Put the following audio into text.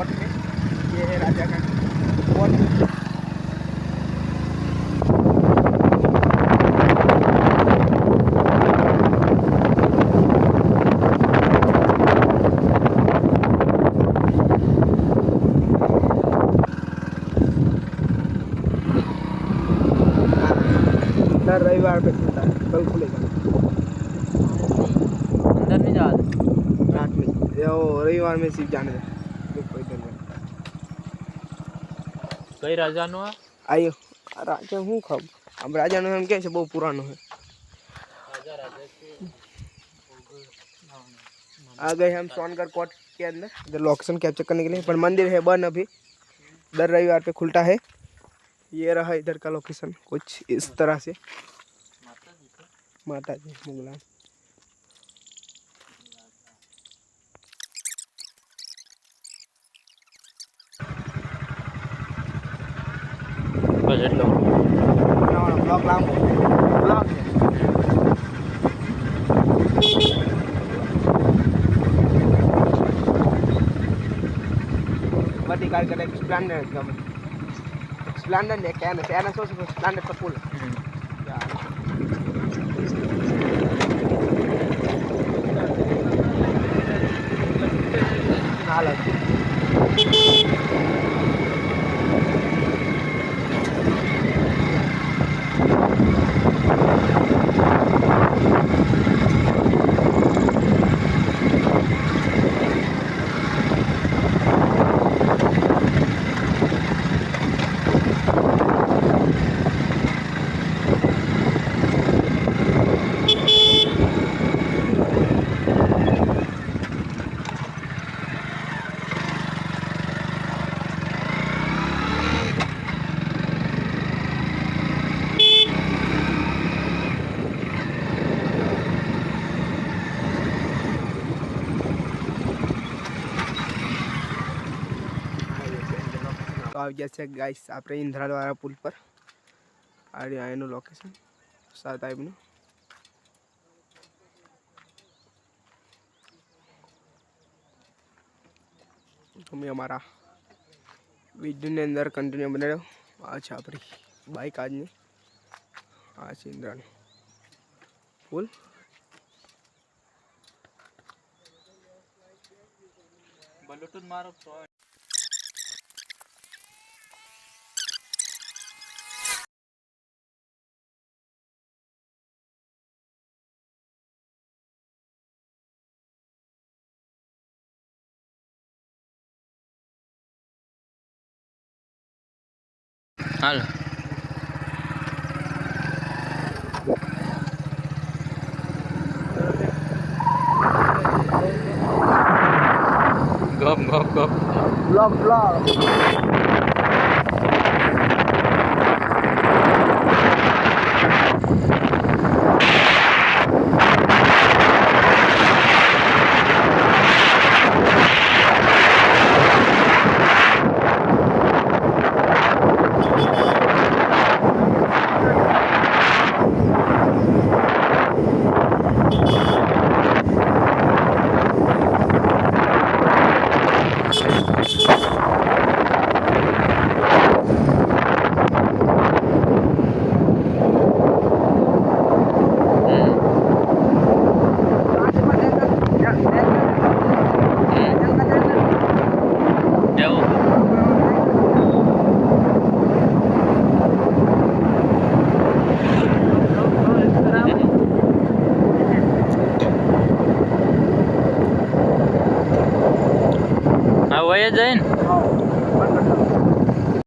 Fort में ये है राजा का फोर्ट रविवार पे खुलता है कल खुलेगा। अंदर नहीं जा रात में। रविवार में सीख जाने दे। કઈ રાજાનો આ आयो आ राजा हूँ खब अब राजा नो हम कैसे बहुत पुरानो है રાજા રાજા છે आ गए हम सोनगढ़ कोट के अंदर इधर लोकेशन कैप्चर करने के लिए पर मंदिर है बंद अभी दर रविवार पे खुलता है ये रहा इधर का लोकेशन कुछ इस तरह से माता जी मुगला જ એટલો. બ્લોક લાંબો બ્લોક બધી કાર કરે સ્પ્લેન્ડર ગમે સ્પ્લેન્ડર ને કેન છે શું છે સ્પ્લેન્ડર તો ફૂલ હાલો. આવી ગયા છે ગાઈસ આપણે ઇન્દ્રાળવાળા પુલ પર આ રહ્યું એનું લોકેશન સાત ટાઈપનું તમે અમારા વિડીયોની અંદર કન્ટિન્યુ બનાવ્યો આ છે આપણી બાઇક આજની આ છે ઇન્દ્રાનું પુલ બ્લૂટૂથ મારો હાલ ગપ ગપ ગપ બ્લોક બ્લોક যাইন